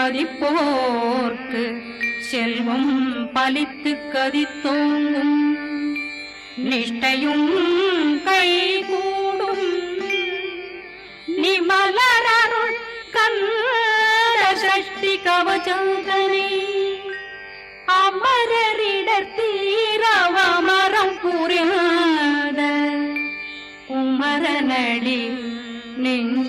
பறிப்போர்க்கு செல்வம் பலித்து கதித்தோங்கும். நிஷ்டையும் கைகூடும். நிமலரருள் கந்த சஷ்டி கவச்சந்தனை அமரரிடர் தீரவமரம் புரியாத குமரனடி நெஞ்சே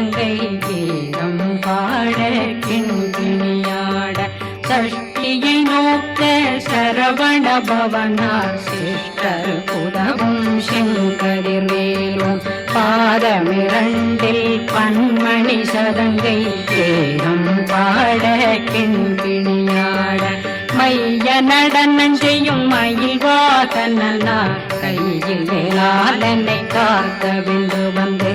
கங்கை சதங்கை கீதம் பாட கிண்கிணியாட சஷ்டியை நோக்க சரவண பவனார் சிஷ்டர் புதவும் செங்கதிர்வேலும் பாதமிரண்டில் பன்மணி சதங்கை கீதம் பாட கிண்கிணியாட மைய நடனம் செய்யும் மயில் வாகனா கையில் வேளாளனை காக்க விந்து வந்து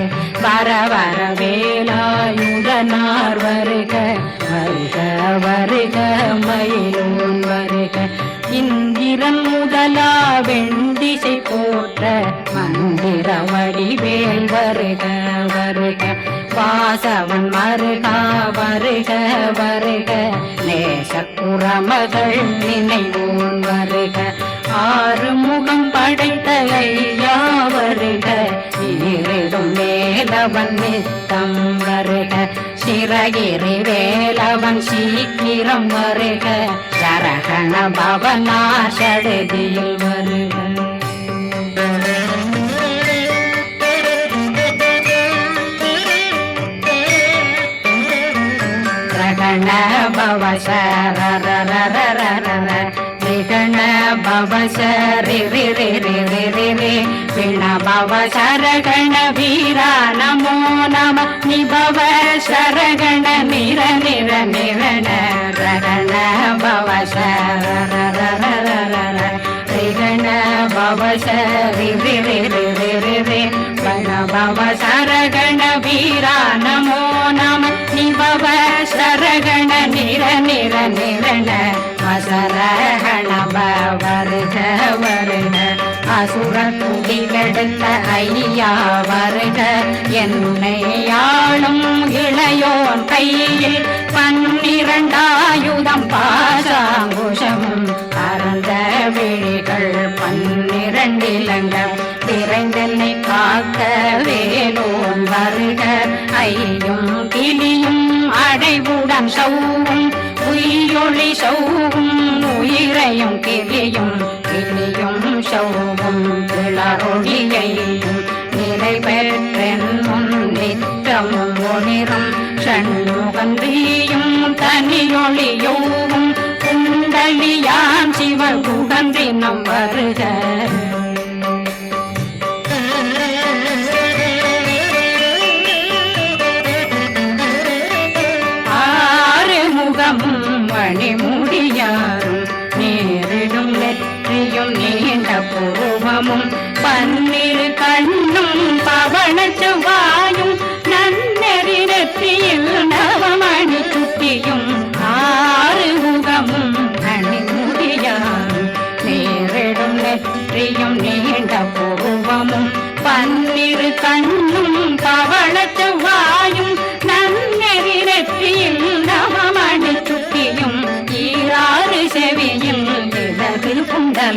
வர வர வேலாயுதனார் வருக வருக வருக மயிலோன் வருக. இந்திரன் முதலா வெண்டிசை போற்ற மந்திர வடிவேல் வருக வருக. வாசவன் மருகா வருக வருக. நேசக்குறமகள் நினைவோன் வருக. ஆறு முகம் படைத்த ஐயா ஈரிடும் வேலவன் நித்தம் வருக. சிறகிரி வேலவன் சீக்கிரம் வருக. சரகண பவனாசடுதியில் வருக. ரகண பவ சரரரரரரர ரி ரி ரி ரி ரி பவ சரகண வீரா நமோ நம. நிபவ சரகண நிர நிர நிரண ரகண பவ சரரரரரர பவ சரி ரி ரி ரி ரி ரி ரி வண பவ சரகண வீரா நமோ நம. நிபவ சரகண நிர நிர நிரண வசரகண வருக வருக அசுர குடிகெடுத்த ஐயா வருக. என்னை ஆளும் இளையோன் கையில் பன்னிரண்டாயுதம் பாசாங்குஷம் பரந்த விழிகள் பன்னிரண்டிலங்க விரைந்தனை காக்க வேலோன் வருக. ஐயும் கிளியும் அடைவுடன் சௌவும் உயிரொளி சௌவும் உயிரையும் கிளியும் கிளியும் சௌவும் கிளரொளியையும் நிறைவேற்றென்னும் நித்தமும் ஒளிரும் ஷண்முகன்றியும் தனியொளியோவும் குண்டலியாம் சிவ குகன்றினம் வருக.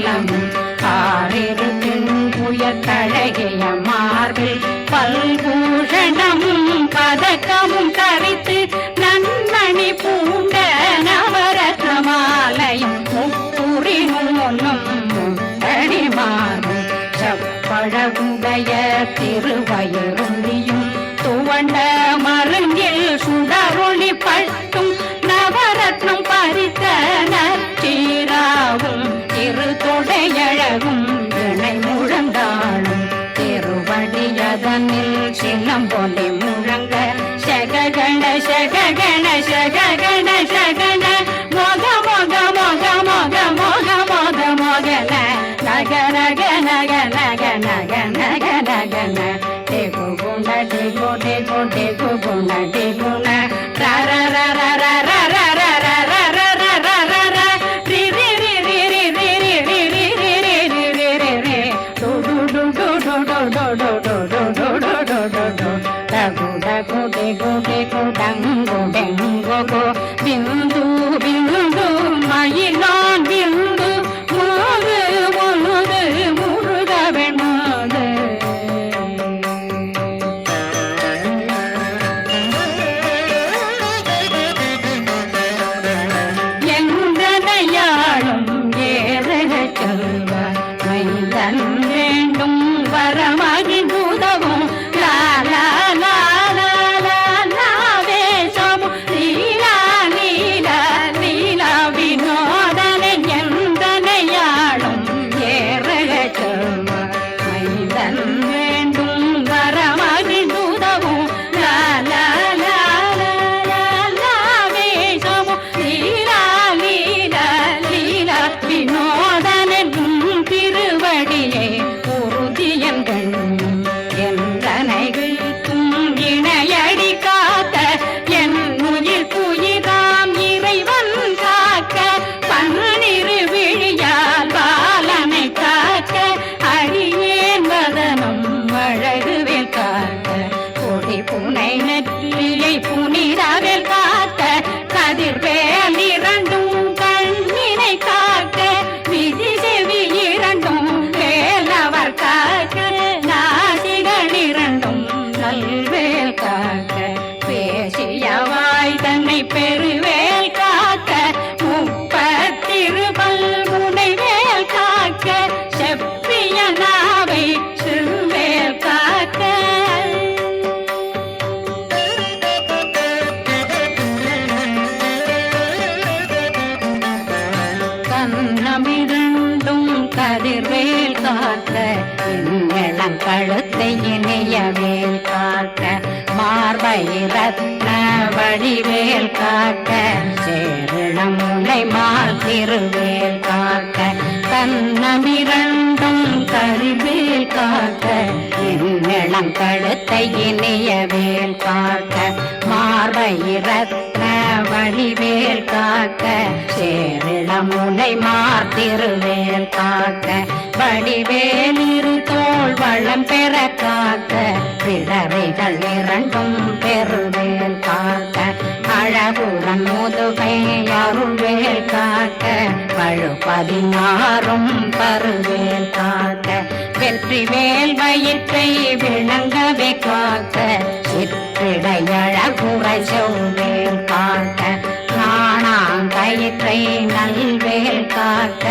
charlando. ரத்ன வழிவேல் காட்ட சேரணம் உன்னை மாத்திருவேல் காட்ட தன்னமிரண்டும் கருவேல் காட்ட இன்னிளம் கழுத்தை இணையவேல் காட்ட மார்பை ரத்ன வழிவேல் காக்க சேரிடம் முனை மாத்திருவேல் காக்க வடிவேலிரு தோல் வளம் பெற காக்க பிறவைகள் இரண்டும் பெருவேல் காக்க அழகுடன் முதுகையருள்வேல் காக்க பழு பதினாறும் பருவேல் காக்க வெற்றி வேல் வயிற்றை விளங்கவே காக்க சிற்றிடையழகுரை செவ்வேல் காக்க நாணாங்கயிற்றை நல்வேல் காக்க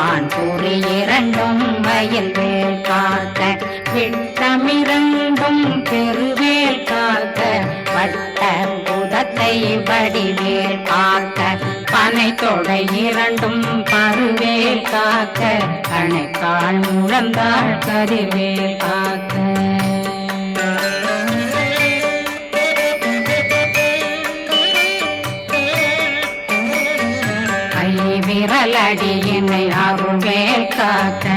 ஆண் கூறி இரண்டும் வயல் வேல் காக்க விட்டமிரண்டும் பெருவேல் காக்க வட்ட புதத்தை வடிவேல் காக்க பனை தொடை இரண்டும் பருவேல் காக்க அணைக்கால் முழந்தாள் கருவேல் காக்க. விரலடியினை அருவேல் காக்க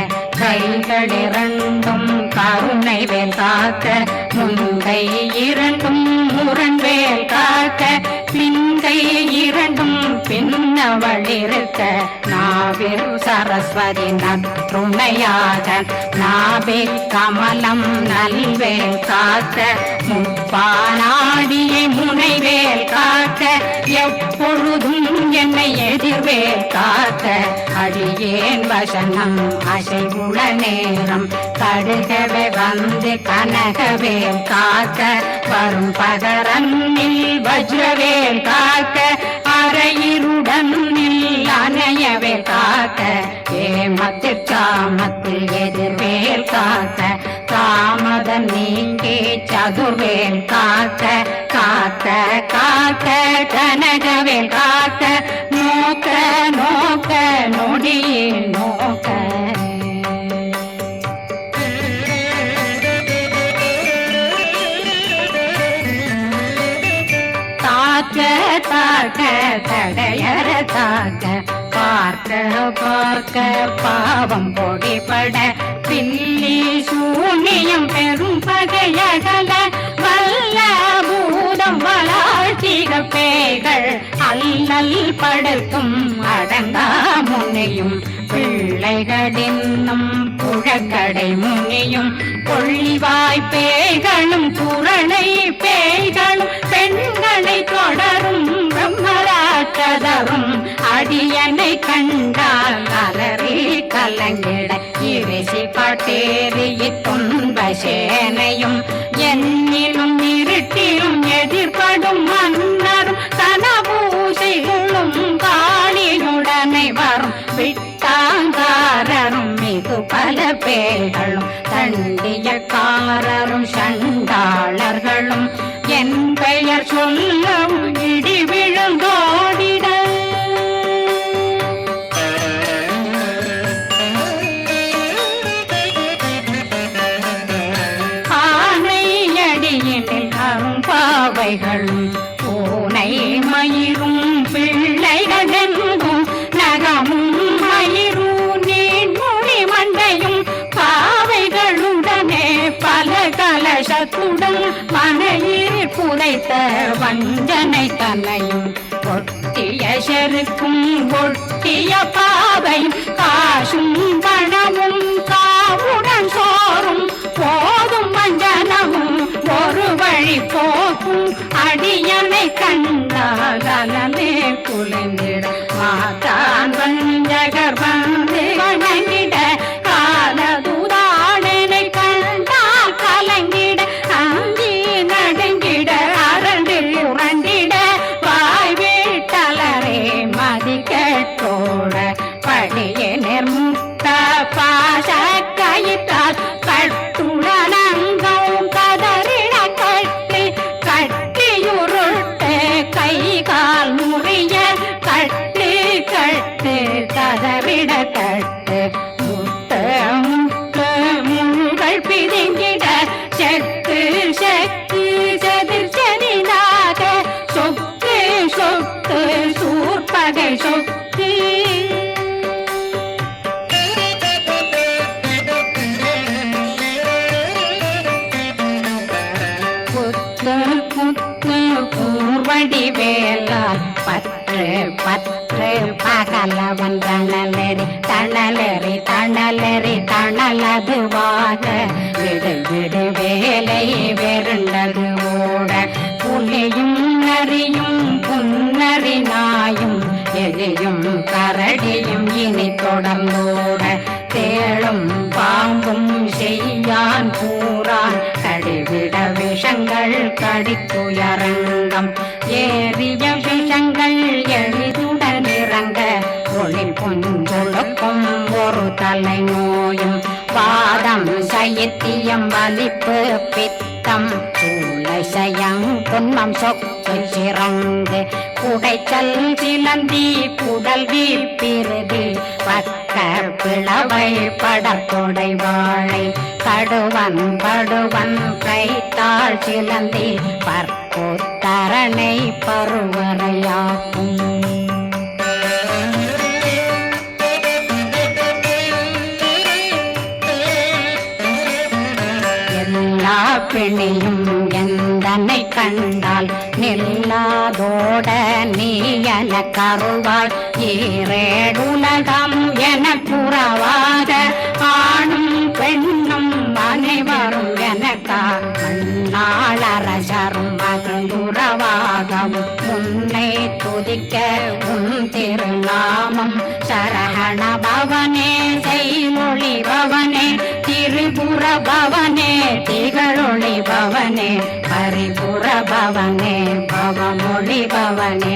கைகளிரண்டும் கருணை வேல் காக்க முந்தை இரண்டும் முரண்வேல் காக்க பிந்தை இரண்டும் பின்னவள் இருக்க நாவில் சரஸ்வதி நட்பு நற்றுணையாக நாவே கமலம் நல்வேல் காத்த முப்பானாடியை முனைவேல் காத்த எப்பொழுதும் என்னை எதிர்வேல் காத்த அடியேன் வசனம் அசைவுள நேரம் கடுகவே வந்து கனகவேல் காக்க வரும் பகரன்னில் வஜ்ரவேல் காக்க அரையிருடன் அணையவே காக்க. ஏமத்து காமத்து எதிர்வேல் காக்க. தாமதம் நீங்கே சதுர்வேல் காக்க. காக்க காக்க கனகவேல் காக்க. நோக்க நோக்க நொடியில் நோக்க. பார்க்க பாவம் பொடிபட பில்லி சூனியம் பெரும் பகையகல வல்ல பேய்கள் அல்லல் படுத்தும் அடங்கா முனையும். பிள்ளைகளின்னும் புழக்கடை முனியும். கொள்ளிவாய் பேய்களும் புரணை பேய்களும் பெண்களை தொடரும் பிரம்மராட்டதரும் அடியனை கண்டால் அலறி கலங்கிட. இறைசி பட்டேறிய துன்ப சேனையும் என்னிலும் இருட்டிலும் எதிர்படும் மன்னரும் தனபூசைகளும் காளியுடனை வரும். விட்டாங்காரரும் மிகு பல பேர்களும் தண்டியக்காரரும் சண்டாளர்களும் என் பெயர் சொல்லும் இடி கலசத்துடன் மனையில் புதைத்த வஞ்சனை தன்னையும் ஒட்டிய செருக்கும் ஒட்டிய பாவையும் காசும் பணமும் காவுடன் சோறும் போதும் வஞ்சனமும் ஒரு வழி போக்கும் அடியனை கண்டால் அலமே குலைந்திட மாதான் வஞ்சகர் வந்து வணங்கிட வேலார் பற்று பற்று பகல வந்தனலெறி தணலெறி தணலெறி தணலதுவாக. விடு விடு வேலை வெருண்டது ஓட புலியும் நரியும் புன்னரி நாயும் எலியும் கரடியும் இனி தொடர்ந்தோட. தேழும் பாம்பும் செய்யான் கூறான் விஷங்கள் கடித்துயரங்கம். ஏறிய விஷங்கள் எளிதுடன் இறங்க ஒளில் புஞ்சொழுக்கும் ஒரு தலை நோயும். பாதம் சயத்தியம் வலிப்பு பித்தம். சூளைசயம் புன்மம் சொக்கு சிறங்கு குடைச்சல் சிலந்தி புடல்வி வீப்பிருதி பக்க பிளவை படத்தொடை வாழை. கடுவன் படுவன் கைத்தாள் சிலந்தி. பற்புத்தரணை பருவரையாக்கும் எல்லா பிணியும் எந்தனை கண்டால் நில்லாதோட நீ என கருவாய் ஈரேடுலகம் என புறவாக ஆணும் பெண்ணும் அனைவரும் எனக்கா மண்ணாளரசரும் மகிழ்ந்துறவாகவும் உன்னை துதிக்க உன் திருநாமம் சரகண பவனே செய்மொழி பவனே திரிபுர பவனே திகழொளி பவனே பரிபுர பவனே பவமொழி பவனே.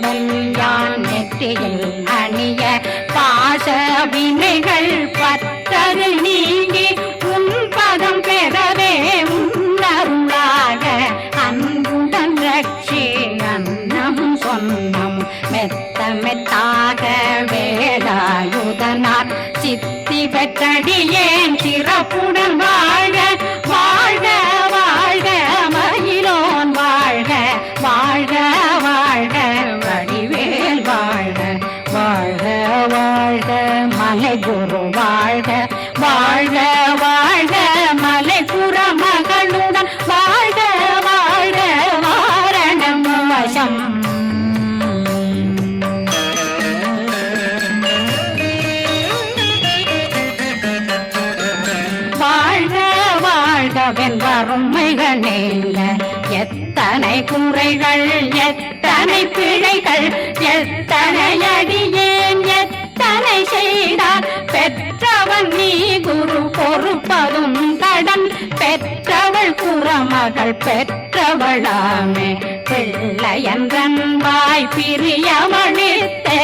நேசமுடல் யான் நெற்றியில் அணிய பாச வினைகள் பத்தது நீங்கி உன் பதம் பெறவே உன்னருளாக. அன்புடன் ரட்சி அன்னம் சொன்னம் மெத்த மெத்தாக வேலாயுதனார் சித்தி பெற்றடியேன் சிறப்புடன் வா. மகள் பெற்றவளாமே பிள்ளையன்றன் வாய் பிரியமணித்தே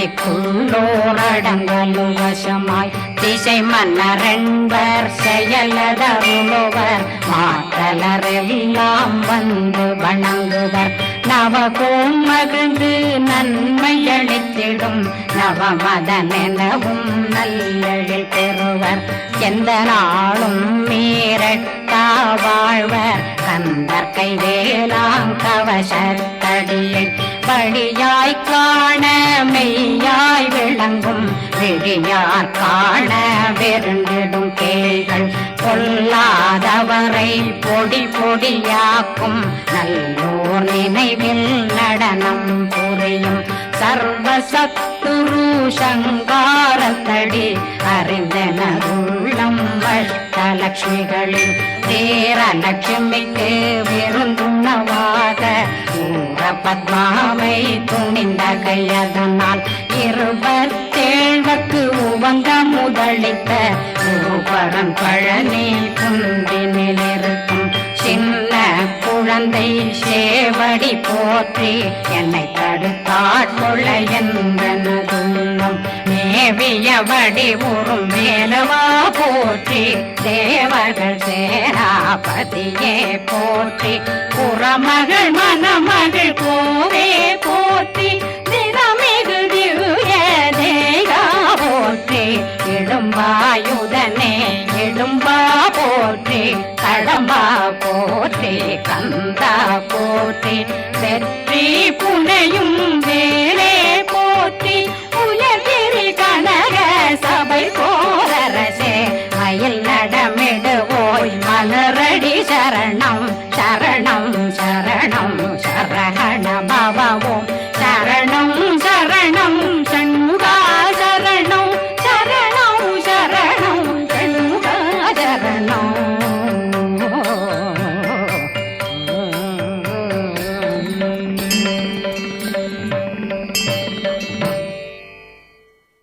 அஷ்டதிக்குள்ளோரடங்கலும் வசமாய் திசை மன்னரென்பர் செயலதருளுவர் மாற்றலரெல்லாம் வந்து வணங்குவர். நவகோம் மகிழ்ந்து நன்மை அளித்திடும். நவமதனெனவும் நல்லழில் பெறுவர். எந்த நாளும் மீறட்டா வாழ்வர். கந்தர் கைவேலாம் கவசத்தடியை படியாய் காண மெய்யாய் விளங்கும் விழியார் காண வெருண்டிடும் கேள்கள் பொல்லாதவரை பொடி பொடியாக்கும் நல்லோர் நினைவில் நடனம் புரியும் சர்வசத்துரு சங்காரத்தடி அறிந்தனருள்ளம் தேர லட்சுமிக்கு விருந்துணவாக ஊர பத்மாவை துணிந்த கையதனால் இருபத்தேழ்வக்கு உவங்க முதலித்த குருபரன் பழனி குந்தினில் இருக்கும் சின்ன குழந்தை சேவடி போற்றி என்னை தடுத்தாட்கொள்ள என்பனதுள்ளம் தேவியபடி வடிவுறும் மேலமா போற்றி தேவர்கள் சேராபதியே போற்றி. புறமகள் மணமகள் கோவே போற்றி தினமிகு திவ்ய தேகா போற்றி. இடும்பாயுதனே இடும்பா போற்றி. கடம்பா போற்றி கந்தா போற்றி. வெற்றி புனையும் வேலை